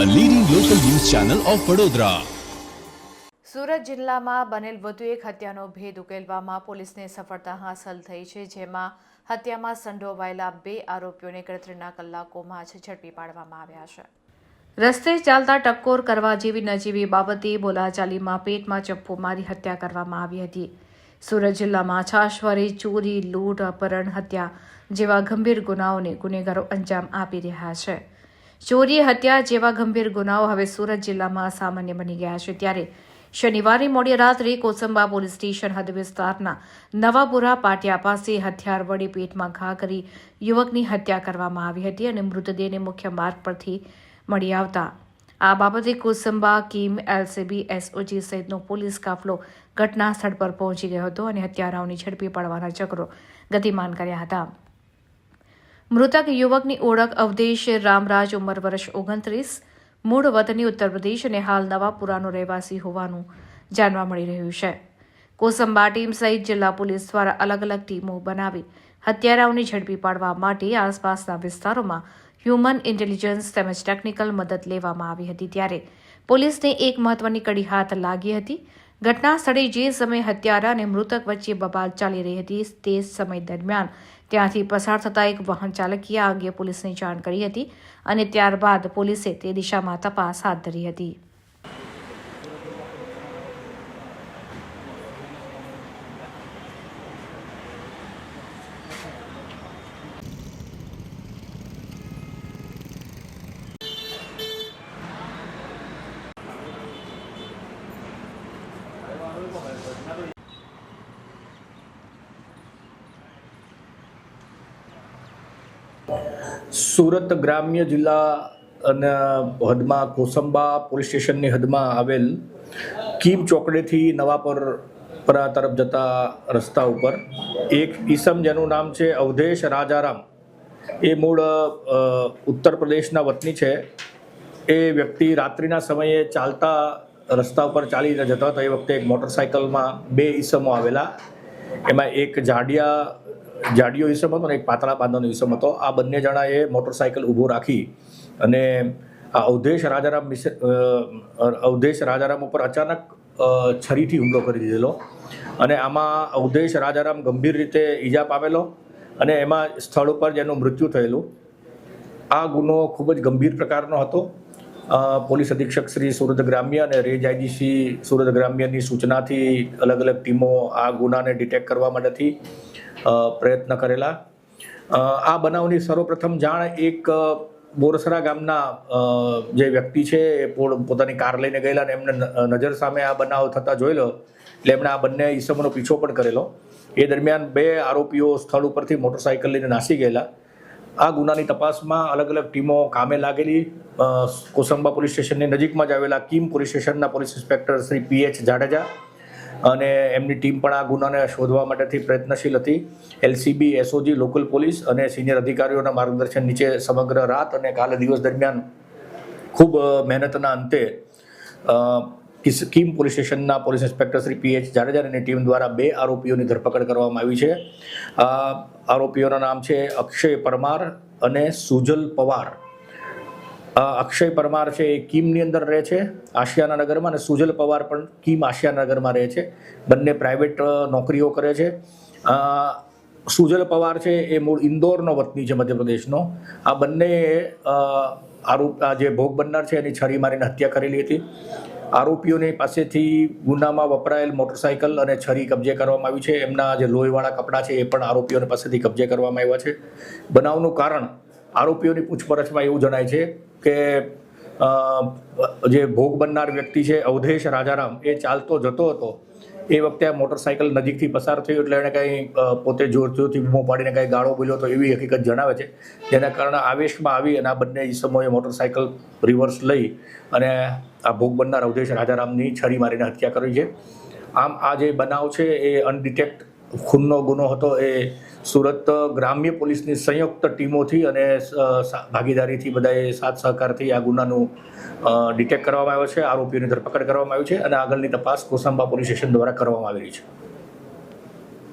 Channel of Vadodara Surat જિલ્લામાં બનેલ વધુ એક હત્યાનો ભેદ ઉકેલવામાં પોલીસને સફળતા હાંસલ થઈ છે, જેમાં હત્યામાં સંડોવાયેલા બે આરોપીઓને ગણતરીના કલાકોમાં જ ઝડપી પાડવામાં આવ્યા છે. રસ્તે ચાલતા ટક્કોર કરવા જેવી નજીવી બાબતે બોલાચાલીમાં પેટમાં ચપ્પો મારી હત્યા કરવામાં આવી હતી. સુરત જિલ્લામાં છાશવારી ચોરી, લૂંટ, અપહરણ, હત્યા જેવા ગંભીર ગુનાઓને ગુનેગારો અંજામ આપી રહ્યા છે. ચોરી હત્યા જેવા ગંભીર ગુનાઓ હવે સુરત જિલ્લામાં સામાન્ય બની ગયા છે. ત્યારે શનિવારે મોડી રાત્રે કોસંબા પોલીસ સ્ટેશન હદ વિસ્તારના નવાપુરા પાટિયા પાસે હથિયાર વડે પેટમાં ઘા કરી યુવકની હત્યા કરવામાં આવી હતી અને મૃતદેહને મુખ્ય માર્ગ પરથી મળી આવતા. આ બાબતે કોસંબા કિમ એલસીબી, એસઓજી સહિતનો પોલીસ કાફલો ઘટના સ્થળ પર પહોંચી ગયો હતો અને હત્યારાઓની ઝડપી પાડવાના ચક્રો ગતિમાન કર્યા હતા. મૃતક યુવકની ઓળખ અવધેશ રામરાજ ઉંમર વર્ષ ઓગણત્રીસ, મૂળ વતની ઉત્તર પ્રદેશ અને હાલ નવાપુરાનો રહેવાસી હોવાનું જાણવા મળી રહ્યું છે. કોસંબા ટીમ સહિત જિલ્લા પોલીસ દ્વારા અલગ અલગ ટીમો બનાવી હત્યારાઓને ઝડપી પાડવા માટે આસપાસના વિસ્તારોમાં હ્યુમન ઇન્ટેલિજન્સ તેમજ ટેકનિકલ મદદ લેવામાં આવી હતી ત્યારે પોલીસને એક મહત્વની કડી હાથ લાગી હતી. ઘટના સ્થળે જે સમયે હત્યારા અને મૃતક વચ્ચે બબાલ ચાલી રહી હતી તે સમય દરમિયાન ત્યાંથી પસાર થતા એક વાહન ચાલકીએ આ અંગે પોલીસને જાણ કરી હતી અને ત્યારબાદ પોલીસે તે દિશામાં તપાસ હાથ ધરી હતી. સુરત ગ્રામ્ય જિલ્લા અને હદમાં કોસંબા પોલીસ સ્ટેશનની હદમાં આવેલ કીમ ચોકડેથી નવાપર પરા તરફ જતા રસ્તા ઉપર એક ઈસમ જેનું નામ છે અવધેશ રાજારામ. એ મૂળ ઉત્તર પ્રદેશના વતની છે. એ વ્યક્તિ રાત્રિના સમયે ચાલતા રસ્તા ઉપર ચાલી જતા હતા. એ વખતે એક મોટરસાયકલમાં બે ઈસમો આવેલા. એમાં એક જાડિયા જાડિયો ઈસમ હતો ને એક પાતળા પાંદાનો ઈસમ હતો. આ બંને જણાએ મોટરસાયકલ ઊભો રાખી અને આ અવધેશ રાજારામ મિશ્ર અવધેશ રાજારામ ઉપર અચાનક છરીથી હુમલો કરી દીધેલો અને આમાં અવધેશ રાજારામ ગંભીર રીતે ઈજા પામેલો અને એમાં સ્થળ ઉપર જેનું મૃત્યુ થયેલું. આ ગુનો ખૂબ જ ગંભીર પ્રકારનો હતો. પોલીસ અધિક્ષક શ્રી સુરત ગ્રામ્ય અને રેન્જ આઈજીસી સુરત ગ્રામ્યની સૂચનાથી અલગ અલગ ટીમો આ ગુનાને ડિટેક્ટ કરવા માટેથી પ્રયત્ન કરેલા. આ બનાવની સર્વપ્રથમ જાણ એક બોરસરા ગામના જે વ્યક્તિ છે એ પોતાની કાર લઈને ગયેલા અને એમને નજર સામે આ બનાવ થતા જોયેલો. એટલે એમણે આ બંને ઈસમોનો પીછો પણ કરેલો. એ દરમિયાન બે આરોપીઓ સ્થળ ઉપરથી મોટરસાયકલ લઈને નાસી ગયેલા. આ ગુનાની તપાસમાં અલગ અલગ ટીમો કામે લાગેલી. કોસંબા પોલીસ સ્ટેશનની નજીકમાં જ આવેલા કિમ પોલીસ સ્ટેશનના police inspector Shri P H Jadeja અને એમની ટીમ પણ આ ગુનાને શોધવા માટેથી પ્રયત્નશીલ હતી. એલસીબી, એસઓજી, લોકલ પોલીસ અને સિનિયર અધિકારીઓના માર્ગદર્શન નીચે સમગ્ર રાત અને કાલે દિવસ દરમિયાન ખૂબ મહેનતના અંતે કિમ પોલીસ સ્ટેશનના police inspector Shri P H Jadeja team દ્વારા બે આરોપીઓની ધરપકડ કરવામાં આવી છે. આરોપીઓના નામ છે અક્ષય પરમાર અને સુજલ પવાર. અક્ષય પરમાર છે એ કીમની અંદર રહે છે આશિયાના નગરમાં અને સુજલ પવાર પણ કીમ આશિયાના નગરમાં રહે છે. બંને પ્રાઇવેટ નોકરીઓ કરે છે. સુજલ પવાર છે એ મૂળ ઇન્દોરનો વતની છે મધ્યપ્રદેશનો. આ બંને આરોપ, આ જે ભોગ બનનાર છે એની છરી મારીને હત્યા કરેલી હતી. આરોપીઓની પાસેથી ગુનામાં વપરાયેલ મોટરસાયકલ અને છરી કબજે કરવામાં આવી છે. એમના જે લોહીવાળા કપડાં છે એ પણ આરોપીઓની પાસેથી કબજે કરવામાં આવ્યા છે. બનાવનું કારણ આરોપીઓની પૂછપરછમાં એવું જણાય છે કે જે ભોગ બનનાર વ્યક્તિ છે, અવધેશ રાજારામ, એ ચાલતો જતો હતો. એ વખતે આ મોટરસાયકલ નજીકથી પસાર થયું એટલે એણે કંઈ પોતે જોર જોરથી બૂમો પાડીને કંઈ ગાળો બોલ્યો તો એવી હકીકત જણાવે છે. જેના કારણે આવેશમાં આવી અને આ બંને ઈસમોએ મોટરસાયકલ રિવર્સ લઈ અને આ ભોગ બનનાર અવધેશ રાજારામની છરી મારીને હત્યા કરી છે. આમ આ જે બનાવ છે, એ અનડિટેક્ટ ખૂનનો ગુનો હતો એ સુરત ગ્રામ્ય પોલીસની સંયુક્ત ટીમોથી અને ભાગીદારીથી બધાએ સાથ સહકારથી આ ગુનાનું ડિટેક્ટ કરવામાં આવ્યો છે. આરોપીઓની ધરપકડ કરવામાં આવી છે અને આગળની તપાસ કોસંબા પોલીસ સ્ટેશન દ્વારા કરવામાં આવી રહી છે.